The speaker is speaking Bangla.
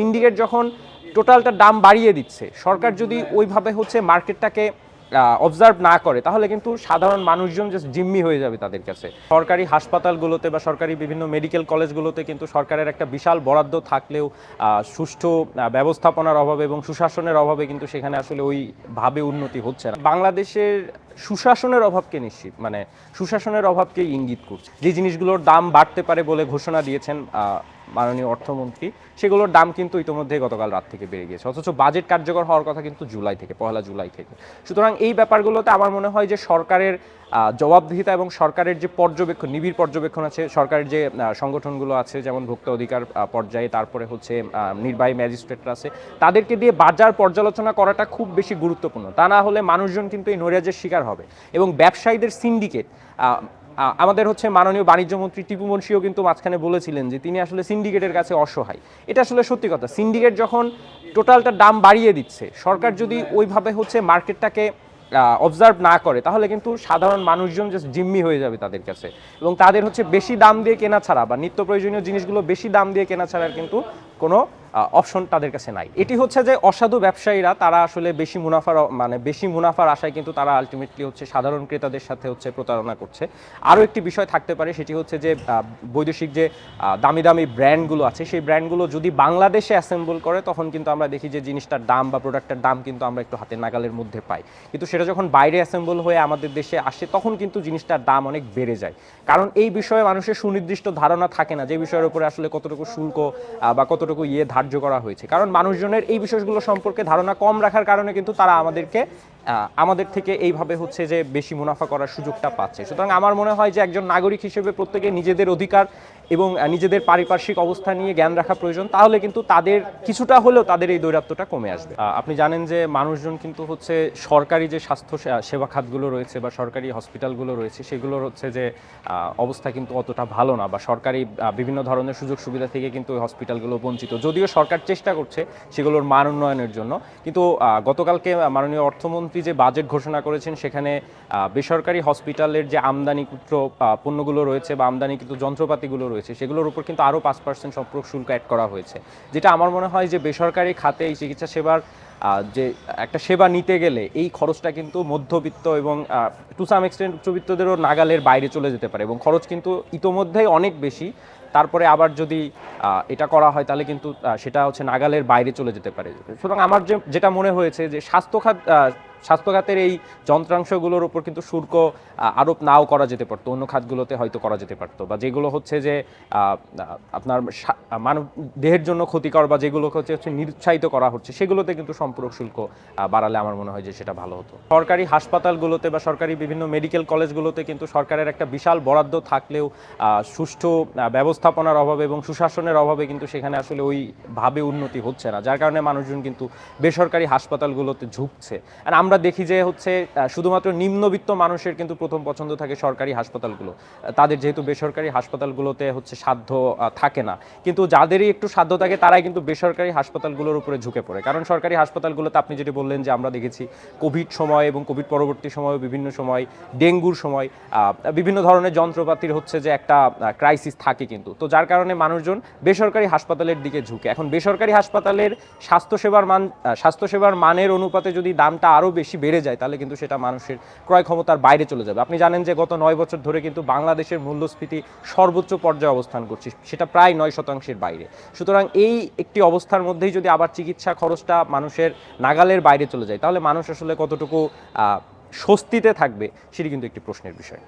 সিন্ডিকেট যখন টোটালটা দাম বাড়িয়ে দিচ্ছে সরকার যদি ওইভাবে হচ্ছে মার্কেটটাকে অবজার্ভ না করে তাহলে কিন্তু সাধারণ মানুষজন জাস্ট জিম্মি হয়ে যাবে তাদের কাছে। সরকারি হাসপাতালগুলোতে বা সরকারি বিভিন্ন মেডিকেল কলেজগুলোতে কিন্তু সরকারের একটা বিশাল বরাদ্দ থাকলেও সুষ্ঠু ব্যবস্থাপনার অভাবে এবং সুশাসনের অভাবে কিন্তু সেখানে আসলে ওইভাবে উন্নতি হচ্ছে না। বাংলাদেশের সুশাসনের অভাবকে নিশ্চিত মানে সুশাসনের অভাবকে ইঙ্গিত করছে। যে জিনিসগুলোর দাম বাড়তে পারে বলে ঘোষণা দিয়েছেন মাননীয় অর্থমন্ত্রী, সেগুলোর দাম কিন্তু ইতিমধ্যে গতকাল রাত থেকে বেড়ে গিয়েছে। অথচ বাজেট কার্যকর হওয়ার কথা কিন্তু জুলাই থেকে, পহেলা জুলাই থেকে। সুতরাং এই ব্যাপারগুলোতে আমার মনে হয় যে সরকারের জবাবদিহিতা এবং সরকারের যে পর্যবেক্ষণ, নিবিড় পর্যবেক্ষণ আছে, সরকারের যে সংগঠনগুলো আছে, যেমন ভোক্তা অধিকার পর্যায়ে, তারপরে হচ্ছে নির্বাহী ম্যাজিস্ট্রেটরা আছে, তাদেরকে দিয়ে বাজার পর্যালোচনা করাটা খুব বেশি গুরুত্বপূর্ণ। তা না হলে মানুষজন কিন্তু এই নৈরাজ্যের শিকার হবে। এবং ব্যবসায়ীদের সিন্ডিকেট আমাদের হচ্ছে মাননীয় বাণিজ্য মন্ত্রী টিপু মুন্সিও কিন্তু মাঝখানে বলেছিলেন যে তিনি আসলে সিন্ডিকেটের কাছে অসহায়। এটা আসলে সত্যি কথা। সিন্ডিকেট যখন টোটালটা দাম বাড়িয়ে দিচ্ছে, সরকার যদি ওইভাবে হচ্ছে মার্কেটটাকে অবজার্ভ না করে, তাহলে কিন্তু সাধারণ মানুষজন জাস্ট জিম্মি হয়ে যাবে তাদের কাছে। এবং তাদের হচ্ছে বেশি দাম দিয়ে কেনা ছাড়া বা নিত্য প্রয়োজনীয় জিনিসগুলো বেশি দাম দিয়ে কেনা ছাড়া কিন্তু কোনো অপশন তাদের কাছে নাই। এটি হচ্ছে যে অসাধু ব্যবসায়ীরা, তারা আসলে বেশি মুনাফার মানে বেশি মুনাফার আশায় কিন্তু তারা আলটিমেটলি হচ্ছে সাধারণ ক্রেতাদের সাথে হচ্ছে প্রতারণা করছে। আরও একটি বিষয় থাকতে পারে, সেটি হচ্ছে যে বৈদেশিক যে দামি দামি ব্র্যান্ডগুলো আছে, সেই ব্র্যান্ডগুলো যদি বাংলাদেশে অ্যাসেম্বল করে, তখন কিন্তু আমরা দেখি যে জিনিসটার দাম বা প্রোডাক্টের দাম কিন্তু আমরা একটু হাতে নাগালের মধ্যে পাই। কিন্তু সেটা যখন বাইরে অ্যাসেম্বল হয়ে আমাদের দেশে আসে, তখন কিন্তু জিনিসটার দাম অনেক বেড়ে যায়। কারণ এই বিষয়ে মানুষের সুনির্দিষ্ট ধারণা থাকে না, যে বিষয়ের উপরে আসলে কতটুকু শুল্ক বা কতটুকু ইয়ে ধার্য করা হয়েছে। কারণ মানুষজনের এই বিষয়গুলো সম্পর্কে ধারণা কম রাখার কারণে কিন্তু তারা আমাদেরকে আমাদের থেকে এইভাবে হচ্ছে যে বেশি মুনাফা করার সুযোগটা পাচ্ছে। সুতরাং আমার মনে হয় যে একজন নাগরিক হিসেবে প্রত্যেকে নিজেদের অধিকার এবং নিজেদের পারিপার্শ্বিক অবস্থা নিয়ে জ্ঞান রাখা প্রয়োজন। তাহলে কিন্তু তাদের কিছুটা হলেও তাদের এই দৈরাত্মটা কমে আসবে। আপনি জানেন যে মানুষজন কিন্তু হচ্ছে সরকারি যে স্বাস্থ্য সেবা খাতগুলো রয়েছে বা সরকারি হসপিটালগুলো রয়েছে, সেগুলোর হচ্ছে যে অবস্থা কিন্তু অতটা ভালো না বা সরকারি বিভিন্ন ধরনের সুযোগ সুবিধা থেকে কিন্তু ওই হসপিটালগুলো বঞ্চিত। যদিও সরকার চেষ্টা করছে সেগুলোর মান উন্নয়নের জন্য। কিন্তু গতকালকে মাননীয় অর্থমন্ত্রী যে বাজেট ঘোষণা করেছেন, সেখানে বেসরকারি হসপিটালের যে আমদানিকৃত পণ্যগুলো রয়েছে বা আমদানিকৃত যন্ত্রপাতিগুলো রয়েছে, সেগুলোর উপর কিন্তু আরও পাঁচ পার্সেন্ট সম্পর্ক শুল্ক অ্যাড করা হয়েছে। যেটা আমার মনে হয় যে বেসরকারি খাতে এই চিকিৎসা সেবার যে একটা সেবা নিতে গেলে এই খরচটা কিন্তু মধ্যবিত্ত এবং টু সাম এক্সটেন্ট উচ্চবিত্তদেরও নাগালের বাইরে চলে যেতে পারে এবং খরচ কিন্তু ইতোমধ্যেই অনেক বেশি। তারপরে আবার যদি এটা করা হয় তাহলে কিন্তু সেটা হচ্ছে নাগালের বাইরে চলে যেতে পারে। সুতরাং আমার যে, যেটা মনে হয়েছে যে স্বাস্থ্য খাত স্বাস্থ্য খাতের এই যন্ত্রাংশগুলোর উপর কিন্তু শুল্ক আরোপ নাও করা যেতে পারতো, অন্য খাতগুলোতে হয়তো করা যেতে পারতো। বা যেগুলো হচ্ছে যে আপনার মানব, দেহের জন্য ক্ষতিকর বা যেগুলোকে হচ্ছে হচ্ছে নিরুৎসাহিত করা হচ্ছে, সেগুলোতে কিন্তু সম্পূরক শুল্ক বাড়ালে আমার মনে হয় যে সেটা ভালো হতো। সরকারি হাসপাতালগুলোতে বা সরকারি বিভিন্ন মেডিকেল কলেজগুলোতে কিন্তু সরকারের একটা বিশাল বরাদ্দ থাকলেও সুষ্ঠু ব্যবস্থাপনার অভাবে এবং সুশাসনের অভাবে কিন্তু সেখানে আসলে ওইভাবে উন্নতি হচ্ছে না। যার কারণে মানুষজন কিন্তু বেসরকারি হাসপাতালগুলোতে ঝুঁকছে। আর আমরা দেখি যে হচ্ছে শুধুমাত্র নিম্নবিত্ত মানুষের কিন্তু প্রথম পছন্দ থাকে সরকারি হাসপাতালগুলো। তাদের যেহেতু বেসরকারি হাসপাতালগুলোতে হচ্ছে সাধ্য থাকে না। কিন্তু যাদেরই একটু সাধ্য থাকে, তারাই কিন্তু বেসরকারি হাসপাতালগুলোর উপরে ঝুঁকে পড়ে। কারণ সরকারি হাসপাতালগুলোতে আপনি যেটি বললেন যে আমরা দেখেছি, কোভিড সময় এবং কোভিড পরবর্তী সময়, বিভিন্ন সময়, ডেঙ্গুর সময় বিভিন্ন ধরনের যন্ত্রপাতির হচ্ছে যে একটা ক্রাইসিস থাকে কিন্তু। তো যার কারণে মানুষজন বেসরকারি হাসপাতালের দিকে ঝুঁকে। এখন বেসরকারি হাসপাতালের স্বাস্থ্যসেবার মান স্বাস্থ্যসেবার মানের অনুপাতে যদি দামটা আরও বেশি বেড়ে যায়, তাহলে কিন্তু সেটা মানুষের ক্রয় ক্ষমতার বাইরে চলে যাবে। আপনি জানেন যে গত নয় বছর ধরে কিন্তু বাংলাদেশের মূল্যস্ফীতি সর্বোচ্চ পর্যায়ে অবস্থান করছে, সেটা প্রায় নয় শতাংশের বাইরে। সুতরাং এই একটি অবস্থার মধ্যেই যদি আবার চিকিৎসা খরচটা মানুষের নাগালের বাইরে চলে যায়, তাহলে মানুষ আসলে কতটুকু স্বস্তিতে থাকবে, সেটি কিন্তু একটি প্রশ্নের বিষয়।